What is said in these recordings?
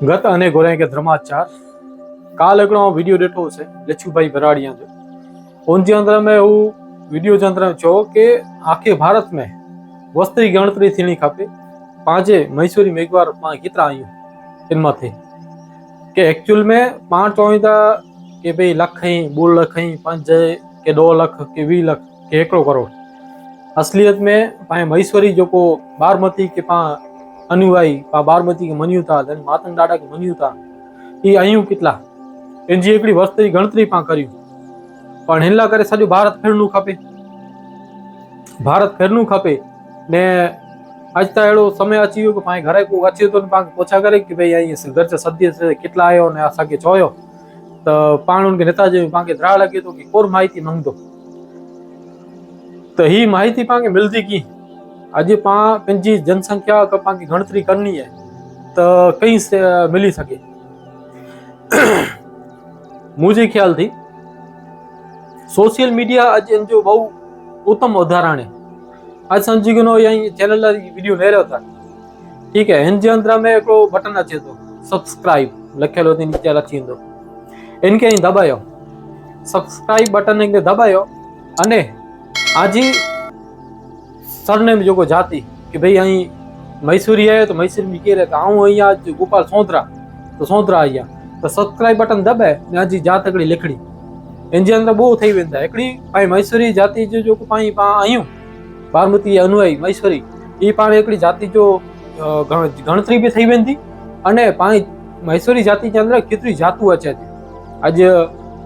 ગત અને ગોરાય કે ધર્માચાર કાલ એકડો વિડીયો ડેટો છે લચ્છુભાઈ ભરાડિયા જો ઉનજી અંદર મેં હું વિડીયો જે અંદર જો કે આખે ભારત મેં વસ્ત્રી ગણતરી થીણી ખાપે પાંચે મૈસૂરી મેઘવાર પાંચ ગીતરા આવ્યું એમાંથી કે એકચ્યુઅલ મેં પાંચ ચોવીતા કે ભાઈ લખ અહીં બોલ લખ અહીં પાંચ કે દો લખ કે વી લખ કે એકડો કરોડ અસલિયત મેં પાંચ મૈસૂરી જોકો બારમતી કે પાંચ અનુયાયી આ બારમતી કે મન્યુતા અને માતન દાડા કે મન્યુતા એ અહીં કેટલા એની એકડી વર્ષની ગણતરી પણ કર્યું પણ હેલા કરે સાજુ ભારત ફેરનું ખપે ભારત ફેરનું ખપે ને આજતા એડો સમય અચી ગયો કે પાંચ ઘરે કોઈ વાંચ્યું તો પાંચ ઓછા કરે કે ભાઈ અહીંયા સંઘર્ષ સદ્ય છે કેટલા આવ્યો ને આ સાગે જોયો તો પાણું કે નેતાજી પાંકે ધ્રા લાગ્યું તો કે કોર માહિતી માંગતો તો હી માહિતી પાંકે મિલતી કી अॼु पाण पंहिंजी जनसंख्या पंहिंजी गणतरी करणी आहे त कई से मिली सघे मुंहिंजे ख़्याल थी सोशल मीडिया अॼु हिन जो बहु उत्तम उदाहरण आहे अॼु सम्झी गिनो या चैनल वीडियो लहरियो था ठीकु आहे हिन जे अंदरां में हिकिड़ो बटन अचे थो सब्सक्राइब लिखियलु हुते नीचे अची वेंदो हिनखे दॿायो सब्सक्राइब बटन हिनखे दॿायो અને આજે सरनेम जो जाति कि भाई अं मैसूरी है तो मैसूर में कह रहे आऊँ अ गोपाल सौंतरा तो सौंतरा आई आ तो सब्सक्राइब बटन दब है यहाँ की जात लिखड़ी इन अंदर बो थी वा एक मैसूरी जाति जो जो पाई पा आयो पार्वती अनुई मैसूरी ये पा एक जाति जो गणतरी भी थी वी पा मैसूरी जाति के अंदर केतरी जातू अचे थी अज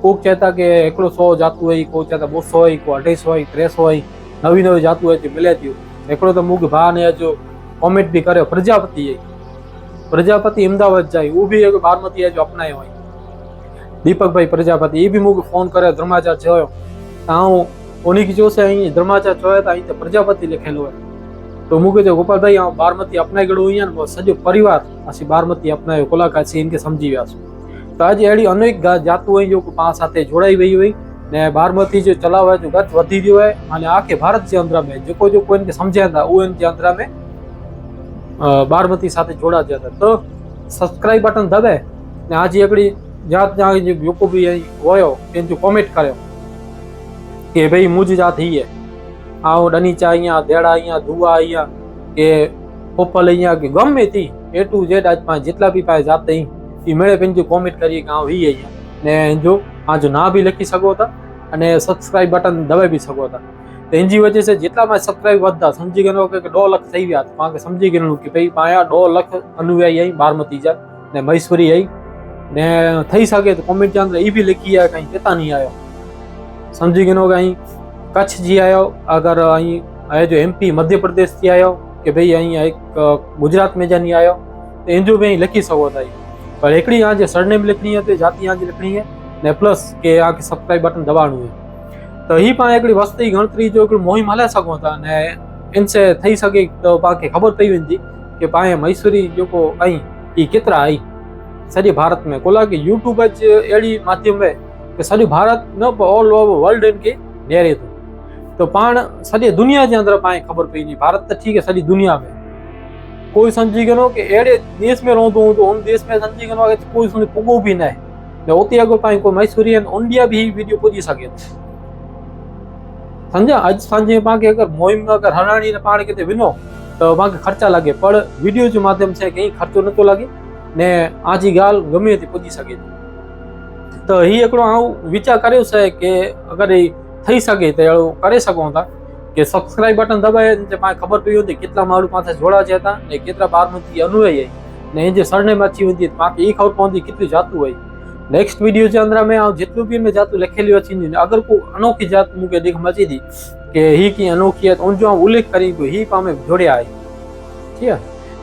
को चाहे था कि सौ जातु आई को चाहे बो सौ आई को अढ़ाई सौ आई त्रे सौ आई નવી નવી જાતું હતી મળે થયું એકડો તો મુગ ભા ને હજુ કોમેન્ટ બી કર્યો પ્રજાપતિ પ્રજાપતિ અમદાવાદ જાય ઊભી એક બારમતી હજુ અપનાય હોય દીપકભાઈ પ્રજાપતિ એ બી મુગ ફોન કરે ધર્માચાર જોયો હું ઓની કી જોશે અહીં ધર્માચાર જોયા તો અહીં પ્રજાપતિ લખેલું હોય તો હું કહેજો ગોપાલભાઈ આ બારમતી અપનાઈ ગયું અહીંયા ને સજો પરિવાર પાછી બારમતી અપનાવ્યો કોલાકા છે એને સમજી ગયા છું તો આજે એડી અનેક જાતું હોય જો પાંચ સાથે જોડાઈ ગઈ હોય ને બારમાતી જે ચલાવા છે ગુથ વધી ગયો અને આ કે ભારત જે આંધરા મે જો કો જો કોને સમજ્યા તો ઓન જે આંધરા મે બારમાતી સાથે જોડા જા તો સબસ્ક્રાઇબ બટન દબ અને આજી એકડી જાત જે જો કો ભી હોય ઓયો એ જો કોમેન્ટ કર્યો કે ભઈ મુજી જાત હી હે આવ ડણી ચાહિયા દેઢા આયા ધુવા આયા કે પોપલિયા કે ગમ હતી એ ટુ ઝેડ આટ પા જેટલા ભી પા જાતે ઈ મેરે પેન કોમેન્ટ કરિયે કા હી હે ને એ જો આજ ના ભી લખી શકો તો અને સબસ્ક્રાઇબ બટન દબાવી શકો હતા તેંજી વજે સે જેટલા મે સબસ્ક્રાઇબ વધતા સંજી ગનો કે 2 લાખ થઈ ગયા પાકે સંજી ગનો કે પૈ પાયા 2 લાખ 900 યહી બારમતીજા ને મૈસૂરી યહી ને થઈ શકે કોમેન્ટ ચાંદરે ઈ ભી લખી આ કે કઈ કતા ન આયો સંજી ગનો ગાઈ કછ જી આયો અગર આઈ આ જો એમપી મધ્યપ્રદેશ થી આયો કે ભઈ આઈ એક ગુજરાત મે જ ન આયો એંદુ મે લખી શકો થાય પણ એકડી આજે સરનેમ લખની હે તે જાતિ આજે લખણી હે प्लस के કે આ સબસ્ક્રાઈબ બટન દબાવવાનું છે તો એ પણ એકડી વસ્તી गणतरी जो एकड़ मोहिम हला सको था ने इनसे થઈ तो તો खबर पई પઈ के पाए मैसूरी जो को आई ई कितरा आई सॼे भारत में कोला के यूट्यूब अच एड़ी माध्यम है के सॼो भारत न ऑल ओवर वर्ल्ड के नेरे तो तो पाण सॼे दुनिया जे अंदर पाए ख़बर नी भारत त ठीक है सारी दुनिया में कोई समझी गनो के एड़े देश में रहंदो तो उन देश में गनो के कोई सुन पुगो भी नहीं ಒತ್ತಿಯಾಗೋಪಾಯಿ ಸೂರ್ಯನ್ ಒಂಡಿಯಾ भी वीडियो पूजी सके समझा अज सांझे मांगे अगर मोहिम में अगर हराणी ने पाण किथे विनो तो मांखे ख़र्चा लॻे पर वीडियो जो माध्यम से कहीं ख़र्चो नथो लॻे ने आजी ॻाल्हि गमे थी पुॼी सघे थी त हीउ हिकिड़ो आऊं वीचार करियो से की अगरि થઈ શકે તો એવું કરી શકો હતા કે સબસ્ક્રાઇબ બટન દબાવે ને પાંચ ખબર પડી હતી કેટલા મારું પાસે જોડાજે હતા ને કેટલા બાર મંત્રી અનુયાયી ને એ જે સરનેમ અચી હતી પાંખ એ ખબર પહોંચી કેટલી જાતું હોય नेक्स्ट वीडियो के अंदर અંદર મેં જેટલું भी મેં जातु लिखे लियो छिन अगर को अनोखी जात मुके देख मची દી के ही की अनोखी है तो उन जो उल्लेख करी को तो ही पा में जोड़े आए ठीक है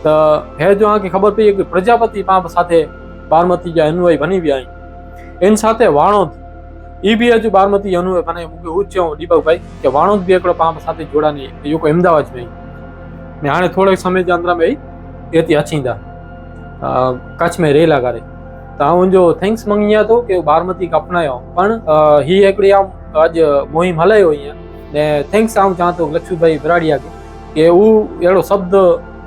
तो है जो आ की खबर पे एक प्रजापति पाप साथे बारमती जा अनुय बनी भी आई इन साथे वाणो ई भी जो बारमती अनुय बने मुके उच्च दीपक भाई के वाणो भी एकड़ो पाप साथे जोड़ा ने यो को अहमदाबाद में ने आने थोड़े समय के अंदर में आई एती अचींदा कच्छ में रेला करे त जो थैंक्स मञियां तो कि बारमती खां अपनायो पण हीअ हिकिड़ी आऊं मुहिम हलायो ईअं थैंक्स आम चाह तो लक्ष्मी भाई विराड़िया के कि हू अहिड़ो शब्द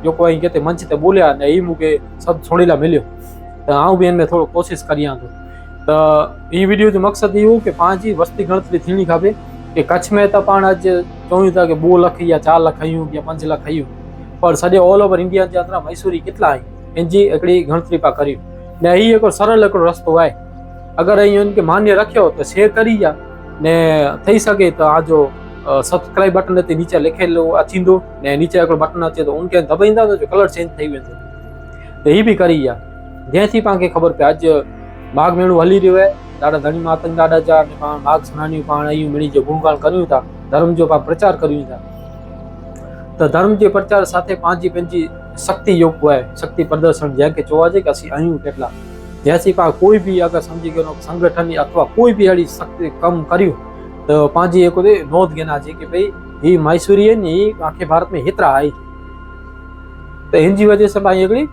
जो आई कहते मंच से बोलिया ने हीउ मूंखे सभु सुणीला मिलो तो आऊँ भी इनमें थोड़ा कोशिश कोशिशि तो थो वीडियो जो मक़सदु इहो की पंहिंजी वस्ती गणतरी थी खपे कि कच्छ में तो पा अज चऊं था कि बो लख या चार लख या पंज लख पर सॼे ऑल ओवर इंडिया जे अंदरु मैसूरी कितना आहिनि हिन गणतरी पा करियूं ने ये एक सरल एक रस्तो आए अगर अन के मान्य रखियो तो शेयर करी जा ने थई सके तो आज सब्सक्राइब बटन ते नीचे लिखे लो ने नीचे एक बटन अचे तो उनके दबाइंदा तो जो कलर चेंज थी वेंदो ते भी करी जा जेसी पाके खबर पे अज माघ मेणो हली रो है दादा धणी मातंग दादा जा माघ सुनानी पाणा मिणी मिली जो गुणगान करियो था धर्म जो पा प्रचार करियो था तो धर्म के प्रचार સાથે शक्ति योग हुआ है शक्ति प्रदर्शन जैसे चवाजे की असीं आयु के जैसी पा कोई भी अगर समझी गए संगठन अथवा कोई भी अड़ी शक्ति कम करियो तो पांजी एक नोट गिना जी कि भाई ये मैसूरी है नी आखिर भारत में हेतिरा आई तो इन वजह से भाई एक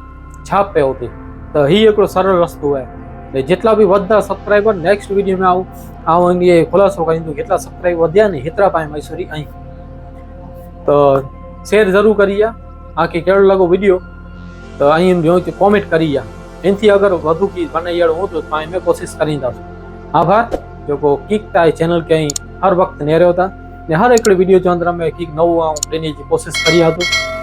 छाप पे होती तो ही एक सरल रस्तो है એટલે જેટલા બી વધતા સબસ્ક્રાઈબર નેક્સ્ટ વિડીયોમાં આવું आऊँ અંગે खुलासो कर દઉં કેટલા સબસ્ક્રાઈબર વધ્યા ને હેતરા પાસે મૈસુરી शेयर जरूर करी आखिर कड़ो लगो वीडियो तो अं कॉमेंट करी इन अगर वो की बनो हो तो में कोशिश करी आभार जो को किक टाई चैनल के हर वक्त नेरियो था हर एक वीडियो के में किक नव आउं ट्रेनिंग की कोशिश करी तो